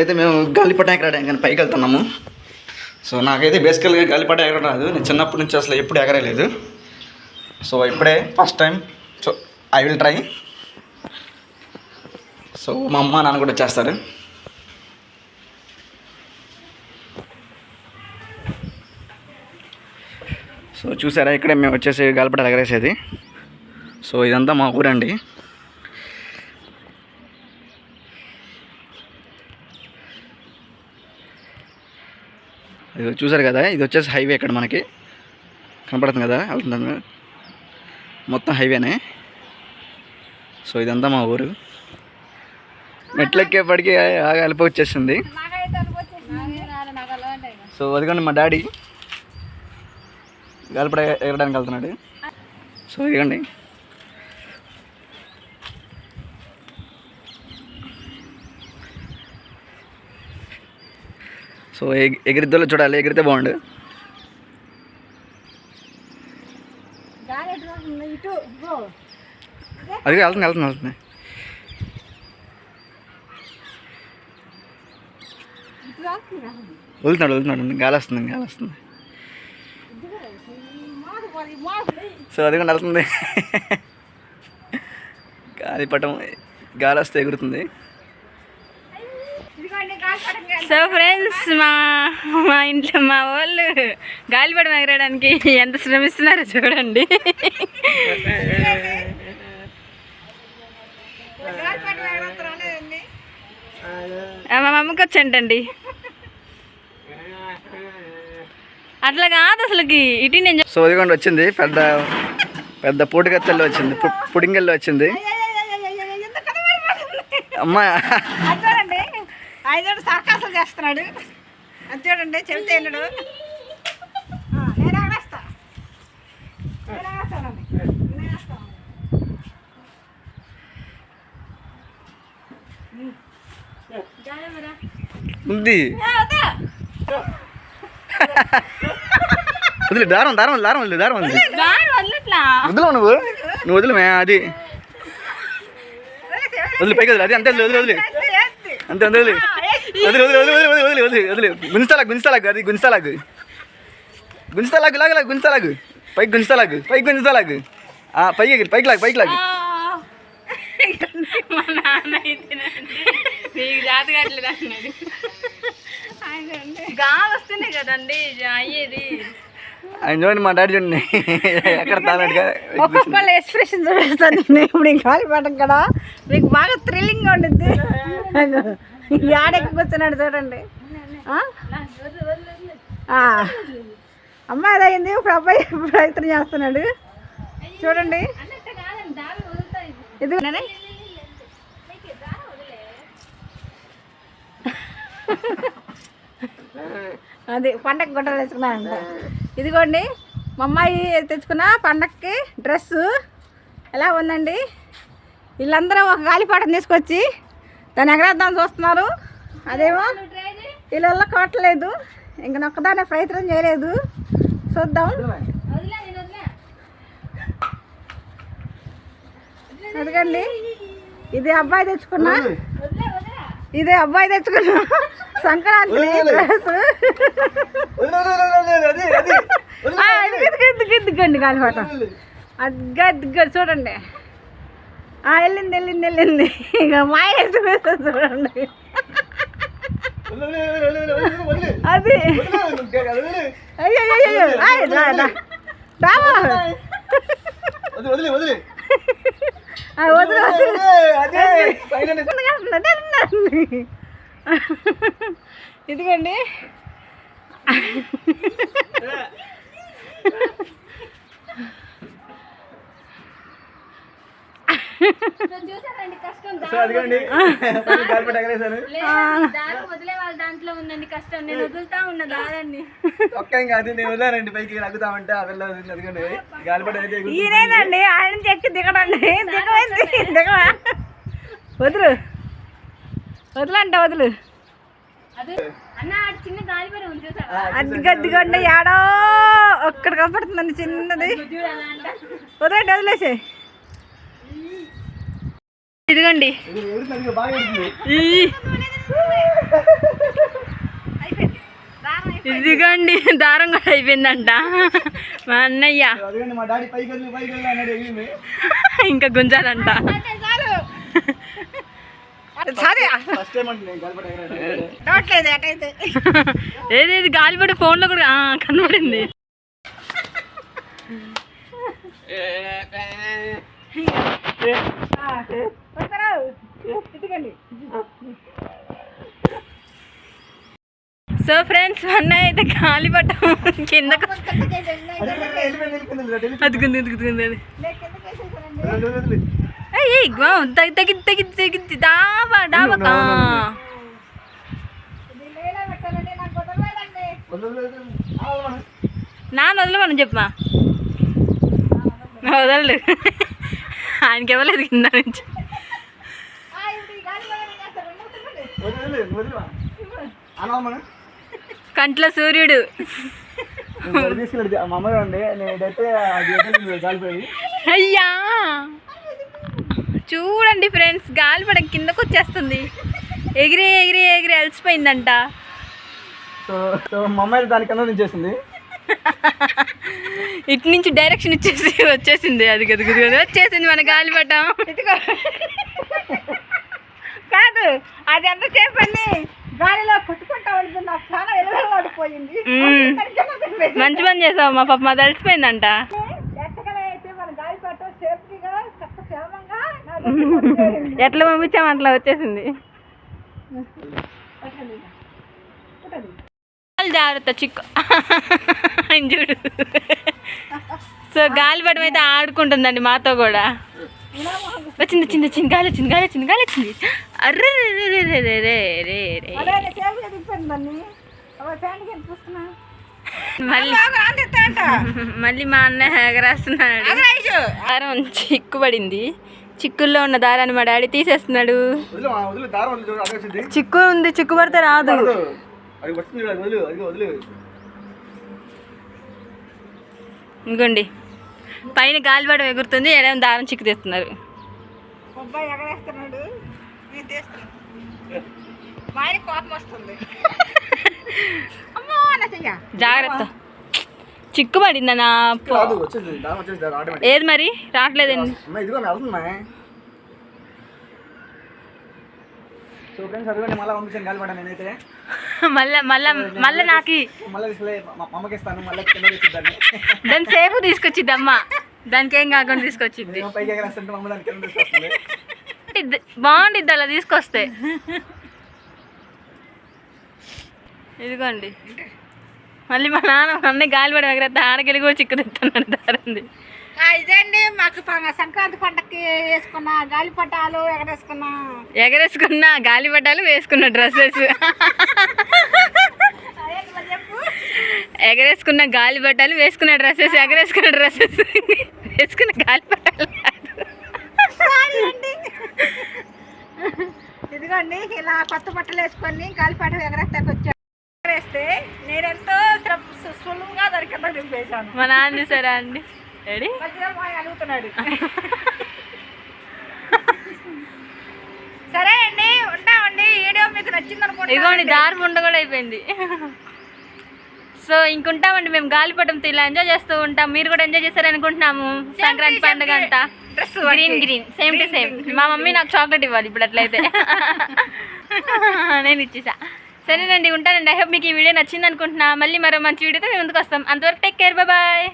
అయితే మేము గాలిపట ఎగరడానికి కానీ పైకి వెళ్తున్నాము. సో నాకైతే బేసికల్గా గాలిపట ఎగరడం రాదు. నేను చిన్నప్పటి నుంచి అసలు ఎప్పుడు ఎగరలేదు. సో ఇప్పుడే first time so I will try so మా అమ్మ నాన్న కూడా చేస్తారు సో చూసారా? ఇక్కడే మేము వచ్చేసి గాలిపట ఎగరేసేది. సో ఇదంతా మా ఊరండి. ఇది చూసారు కదా ఇది వచ్చేసి హైవే ఇక్కడ మనకి. కనపడుతుంది కదా వెళ్తుంది? మొత్తం హైవేనే. సో ఇదంతా మా ఊరు. మెట్లెక్కేపటికి ఆగా అలిపి వచ్చేసింది. సో అదిగోండి మా డాడీ. గాలిపడ ఎగరడానికి వెళ్తున్నాడు. సో ఇదిగోండి. సో ఎగిరిద్దోళ్ళు చూడాలి ఎగిరితే బాగుండు. అది వెళ్తుంది వెళ్తుంది వెళ్తుంది. వెళ్తున్నాడు వెళ్తున్నాడు గాలి వస్తుంది గాలి వస్తుంది. సో అది కూడా వెళ్తుంది గాలిపటం గాలి వస్తే ఎగురుతుంది. సో ఫ్రెండ్స్ మా మా ఇంట్లో మా వాళ్ళు గాలిపడం ఎగరడానికి ఎంత శ్రమిస్తున్నారో చూడండి మా మమ్మకి వచ్చంటండి అట్లా కాదు అసలుకి ఇటు నేను సో ఇదిగోండి వచ్చింది పెద్ద పెద్ద పూటిగత్తెల్లో వచ్చింది పుడింగల్లో వచ్చింది? అమ్మ ఆయన సర్కాసులు చేస్తున్నాడు. అది చూడండి చెబితే వెళ్ళడు ఆ, నేను ఆగేస్తా. నేను ఆగేస్తానండి నేను ఆగేస్తాను ఉంది. వదిలే దారం దారం దారం ఉంది దారం వదలట్లా? వదిలేవు నువ్వు. నువ్వు వదిలే అది. వదిలే పైకి వదిలే అది అంతే వదిలే వదిలే. వదిలే అంతే అంతే వదిలే. గుంజతలాగు గుంజతలాగు అది గుంజతలాగు గుంజతలాగు లాగ లాగు గుంజతలాగు పైకి గుంజతలాగు పైకి గుంజతలాగు ఆ, పైకి పైకి లాగు పైకి లాగు. మా నాన్న అయితే నీకు జాతి కట్టలేదు అన్నాడు గాలి వస్తేనే కదండి అయ్యేది. ఆయన చూడండి మా డాడీ చూడండి. ఎక్కడ తానాడుగా ఒక్కొక్కళ్ళ ఎక్స్ప్రెషన్ చూపిస్తాను నేను ఇప్పుడు ఈ గాలిపటం కదా. మీకు బాగా థ్రిల్లింగ్గా ఉండిద్ది. ఈ కూర్చున్నాడు చూడండి. అమ్మాయి అయింది ఇప్పుడు అబ్బాయి ప్రయత్నం చేస్తున్నాడు. చూడండి. ఇది అది పండగ గుడ్డలు వేసుకున్నానంట ఇదిగోండి మా అమ్మాయి తెచ్చుకున్న పండగకి డ్రెస్సు. ఎలా ఉందండి? వీళ్ళందరూ ఒక గాలిపాటం తీసుకొచ్చి దాన్ని ఎగరేద్దాం చూస్తున్నారు అదేమో వీళ్ళ కావట్లేదు ఇంక నొక్కదానే ప్రయత్నం చేయలేదు చూద్దాం అదిగండి ఇది అబ్బాయి తెచ్చుకున్నా ఇది అబ్బాయి తెచ్చుకున్నా సంక్రాంతి డ్రెస్ ఎద్దుగండి గాలిపాట అద్దుగా అద్దుగా చూడండి వెళ్ళింది వెళ్ళింది వెళ్ళింది. ఇక మాయేసి చూడండి. అది. అయ్యో అయ్యో రామా వదిలే వదిలే. ఇదిగండి. నేను పైకి ఈయనండి ఆయన చెక్కి దిగడండి. దిగవేసి వదులు. వదులంట వదులు. అది ఉండే యాడో ఒక్కడ కనపడుతుందండి చిన్నది. వదలండి వదిలేసే ఇదిగోండి. ఇదిగోండి దారం కూడా అయిపోయిందంట. మా అన్నయ్య. ఇంకా గుంజాలంట. ఏదేది గాలిపడి ఫోన్లో కూడా కనబడింది. సో ఫ్రెండ్స్ అన్న అయితే గాలి పట్టం కిందకు అతుకుంది అది. తగ్గి తగ్గి తగ్గి తగ్గి డాబా డాబా వదలమని చెప్పమా వదలలేదు. ఆయనకి ఇవ్వలేదు కింద నుంచి. కంట్లో సూర్యుడు. అయ్యా! చూడండి ఫ్రెండ్స్ గాలిపడం కిందకు వచ్చేస్తుంది. ఎగిరి ఎగిరి ఎగిరి అలసిపోయిందంట. సో సో మా అమ్మాయి దాని కింద దించేసింది ఇటు నుంచి డైరెక్షన్ ఇచ్చేసి వచ్చేసింది. అది గది వచ్చేసింది మన గాలి పట్టం కాదు అది ఎంత చేపండి గాలిలో కొట్టుకుంటా మంచి పని చేసావు మా పాప మాది అలసిపోయిందంట ఎట్లా పంపించాము అట్లా వచ్చేసింది. జాగ్రత్త చిక్కు. అని చూడు సో గాలిపటం అయితే ఆడుకుంటుందండి మాతో కూడా. వచ్చింది వచ్చింది వచ్చింది గాలి వచ్చింది గాలి వచ్చింది గాలి వచ్చింది అర్రే రే రే రే రే రే రే రే. మళ్ళీ? మా అన్నయ్య ఎగరేస్తున్నాడు దారం చిక్కుబడింది. చిక్కుల్లో ఉన్న దారాన్ని మా డాడీ తీసేస్తున్నాడు. చిక్కు ఉంది చిక్కు పడితే రాదు పడదు. అది వస్తుంది చూడు, అది వదిలు అది వదిలు ఇంకోండి. పైన గాలిపడం ఎగురుతుంది ఎడేమో దారం చిక్కు తీస్తున్నారు. అబ్బాయి ఎగరేస్తున్నాడు. నేను తీస్తున్నాను మా మళ్ళీ మళ్ళీ దాన్ని సేఫ్ తీసుకొచ్చింది అమ్మ దానికి ఏం కాకుండా తీసుకొచ్చింది బాగుండిద్ది అలా తీసుకొస్తే. ఇదిగోండి. మళ్ళీ మా నాన్న అన్నీ గాలిపడి ఎగరేస్తే ఆడకెళ్ళి కూడా చిక్కు దారింది. ఇదండి మాకు సంక్రాంతి పండక్కి వేసుకున్న గాలిపటాలు ఎగరేసుకున్న. ఎగరేసుకున్న గాలిపటాలు వేసుకున్న డ్రెస్సెస్. ఎగరేసుకున్న గాలిపటాలు వేసుకున్న డ్రెస్సెస్ ఎగరేసుకున్న డ్రెస్సెస్. వేసుకున్న గాలిపటాలు సారీ ఇదిగోండి ఇలా కొత్త బట్టలు వేసుకొని గాలిపటం ఎగరేస్తాకు వచ్చాను ఎగరేస్తే నేనెంతో సులువుగా దాని కింద దింపేశాను. మా నాన్న చూసారా అండి. అడుగుతున్నాడు. సరే అండి ఉంటామండి వీడియో మీకు నచ్చింది ఇదిగోండి అనుకుంటున్నాను. దారి ముండ కూడా అయిపోయింది. సో ఇంకుంటామండి మేము గాలిపటంతో ఇలా ఎంజాయ్ చేస్తూ ఉంటాం. మీరు కూడా ఎంజాయ్ చేస్తారు అనుకుంటున్నాము. సంక్రాంతి పండుగ అంతా. Green green same to same మా మమ్మీ నాకు చాక్లెట్ ఇవ్వాలి ఇప్పుడు అట్లయితే. నేను ఇచ్చేసా. సరేనండి ఉంటానండి. ఐ హోప్ మీకు ఈ వీడియో నచ్చింది అనుకుంటున్నా. మళ్ళీ మరో మంచి వీడియోతో మేము ముందుకు వస్తాం. అంతవరకు టేక్ కేర్ బాయ్